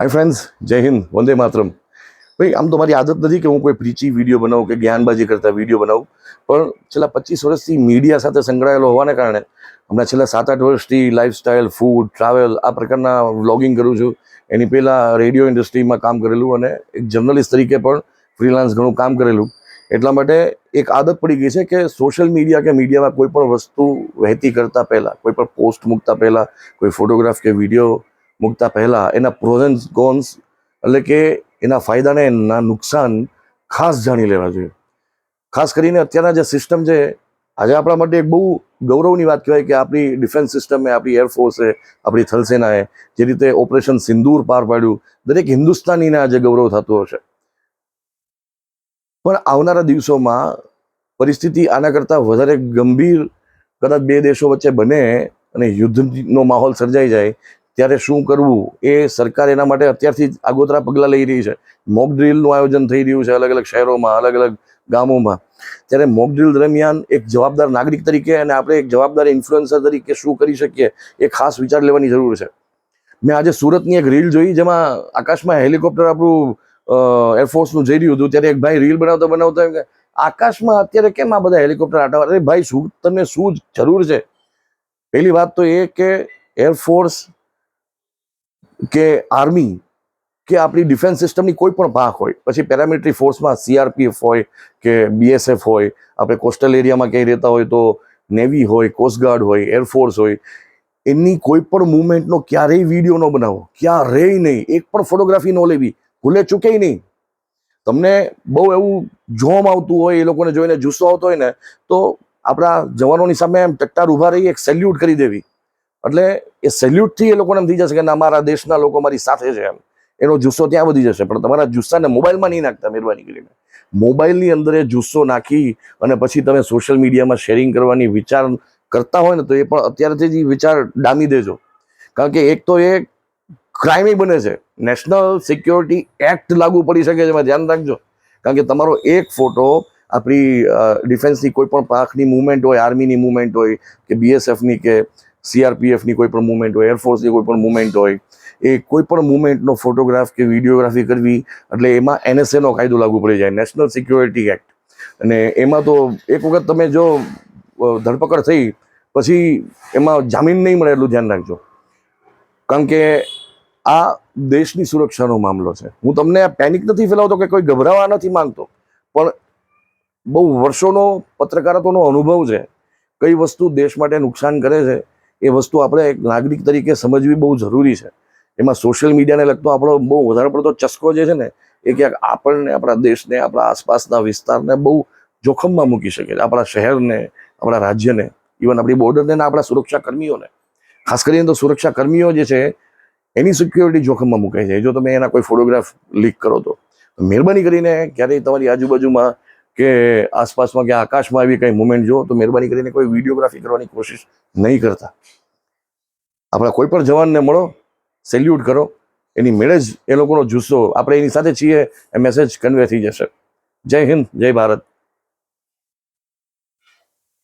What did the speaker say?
Hi friends જય હિન્દ વંદે માતરમ ભાઈ, આમ તો મારી આદત નથી કે હું કોઈ પ્રીચી વીડિયો બનાવું કે જ્ઞાનબાજી કરતા વીડિયો બનાવું, પણ છેલ્લા પચીસ વર્ષથી મીડિયા સાથે સંકળાયેલો હોવાને કારણે હમણાં છેલ્લા સાત આઠ વર્ષથી લાઇફસ્ટાઇલ ફૂડ ટ્રાવેલ આ પ્રકારના વ્લોગિંગ કરું છું. એની પહેલાં રેડિયો ઇન્ડસ્ટ્રીમાં કામ કરેલું અને એક જર્નલિસ્ટ તરીકે પણ ફ્રીલાન્સ ઘણું કામ કરેલું. એટલા માટે એક આદત પડી ગઈ છે કે સોશિયલ મીડિયા કે મીડિયામાં કોઈ પણ વસ્તુ વહેતી કરતાં પહેલાં, કોઈ પણ પોસ્ટ મૂકતા પહેલાં, કોઈ ફોટોગ્રાફ કે વીડિયો મૂકતા પહેલાં એના પ્રોઝન્સ ગોન્સ એટલે કે એના ફાયદા ને એના નુકસાન ખાસ જાણી લેવા જોઈએ. ખાસ કરીને અત્યારના જે સિસ્ટમ છે, આજે આપણા માટે એક બહુ ગૌરવની વાત કહેવાય કે આપણી ડિફેન્સ સિસ્ટમે આપણી એરફોર્સે આપણી થલસેનાએ જે રીતે ઓપરેશન સિંદૂર પાર પાડ્યું, દરેક હિન્દુસ્તાનીને આજે ગૌરવ થતું હશે. પણ આવનારા દિવસોમાં પરિસ્થિતિ આના કરતાં વધારે ગંભીર, કદાચ બે દેશો વચ્ચે બને અને યુદ્ધનો માહોલ સર્જાઈ જાય ત્યારે શું કરવું? એ સરકાર એના માટે અત્યારથી જ આગોતરા પગલાં લઈ રહી છે. મોક ડ્રીલનું આયોજન થઈ રહ્યું છે અલગ અલગ શહેરોમાં અલગ અલગ ગામોમાં. ત્યારે મોક ડ્રીલ દરમિયાન એક જવાબદાર નાગરિક તરીકે અને આપણે એક જવાબદાર ઇન્ફ્લુએન્સર તરીકે શું કરી શકીએ એ ખાસ વિચાર લેવાની જરૂર છે. મેં આજે સુરતની એક રીલ જોઈ જેમાં આકાશમાં હેલિકોપ્ટર આપણું એરફોર્સનું જઈ રહ્યું હતું. ત્યારે એક ભાઈ રીલ બનાવતા બનાવતા એમ કે, આકાશમાં અત્યારે કેમ આ બધા હેલિકોપ્ટર આટા અરે ભાઈ, શું તમને શું જરૂર છે? પહેલી વાત તો એ કે એરફોર્સ કે આર્મી કે આપણી ડિફેન્સ સિસ્ટમની કોઈ પણ ભાગ હોય, પછી પેરામિલિટરી ફોર્સમાં સીઆરપીએફ હોય કે બીએસએફ હોય, આપણે કોસ્ટલ એરિયામાં ક્યાંય રહેતા હોય તો નેવી હોય, કોસ્ટગાર્ડ હોય, એરફોર્સ હોય એની કોઈ પણ મુવમેન્ટનો ક્યારેય વીડિયો ન બનાવો, ક્યારેય નહીં. એક પણ ફોટોગ્રાફી ન લેવી, ભૂલે ચૂકે નહીં. તમને બહુ એવું જોમ આવતું હોય, એ લોકોને જોઈને જુસ્સો આવતો હોય ને, તો આપણા જવાનોની સામે એમ ટટ્ટાર ઊભા રહી એક સેલ્યુટ કરી દેવી. એટલે એ સેલ્યુટથી એ લોકોને એમ થઈ જશે કે ના મારા દેશના લોકો મારી સાથે છે એમ. એનો જુસ્સો ત્યાં વધી જશે, પણ તમારા જુસ્સાને મોબાઈલમાં નહીં નાખતા મહેરબાની કરીને. મોબાઈલની અંદર એ જુસ્સો નાખી અને પછી તમે સોશિયલ મીડિયામાં શેરિંગ કરવાની વિચાર કરતા હોય ને તો એ પણ અત્યારથી જ વિચાર ડામી દેજો. કારણ કે એક તો એ ક્રાઇમ બને છે. નેશનલ સિક્યોરિટી એક્ટ લાગુ પડી શકે છે, એમાં ધ્યાન રાખજો. કારણ કે તમારો એક ફોટો આપણી ડિફેન્સની કોઈ પણ પાંખની મુવમેન્ટ હોય આર્મીની મુવમેન્ટ હોય કે બીએસએફની કે સીઆરપીએફની કોઈ પણ મુવમેન્ટ હોય એરફોર્સની કોઈ પણ મુવમેન્ટ હોય, એ કોઈ પણ મુવમેન્ટનો ફોટોગ્રાફ કે વિડીયોગ્રાફી કરવી, એટલે એમાં એનએસએનો કાયદો લાગુ પડી જાય નેશનલ સિક્યોરિટી એક્ટ અને એમાં તો એક વખત તમે જો ધરપકડ થઈ, પછી એમાં જામીન નહીં મળે એટલું ધ્યાન રાખજો. કારણ કે આ દેશની સુરક્ષાનો મામલો છે. હું તમને આ પેનિક નથી ફેલાવતો કે કોઈ ગભરાવા નથી માંગતો, પણ બહુ વર્ષોનો પત્રકારત્વનો અનુભવ છે. કઈ વસ્તુ દેશ માટે નુકસાન કરે છે એ વસ્તુ આપણે એક નાગરિક તરીકે સમજવી બહુ જરૂરી છે. એમાં સોશિયલ મીડિયાને લગતો આપણો બહુ વધારે પડતો ચસ્કો જે છે ને, એ ક્યાંક આપણને, આપણા દેશને, આપણા આસપાસના વિસ્તારને બહુ જોખમમાં મૂકી શકે છે. આપણા શહેરને, આપણા રાજ્યને ઇવન આપણી બોર્ડરને ને આપણા સુરક્ષા કર્મીઓને ખાસ કરીને તો સુરક્ષા કર્મીઓ જે છે, એની સિક્યોરિટી જોખમમાં મૂકાય છે. જો તમે એના કોઈ ફોટોગ્રાફ લીક કરો તો મહેરબાની કરીને ક્યારેય તમારી આજુબાજુમાં કે આસપાસમાં કે આકાશમાં આવી કંઈ મુમેન્ટ જુઓ તો મહેરબાની કરીને કોઈ વિડીયોગ્રાફી કરવાની કોશિશ નહીં કરતા. આપણા કોઈ પણ જવાનને મળો સેલ્યુટ કરો, એની મેળે જ એ લોકોનો જુસ્સો, આપણે એની સાથે છીએ એ મેસેજ કન્વે થઈ જશે. જય હિન્દ, જય ભારત.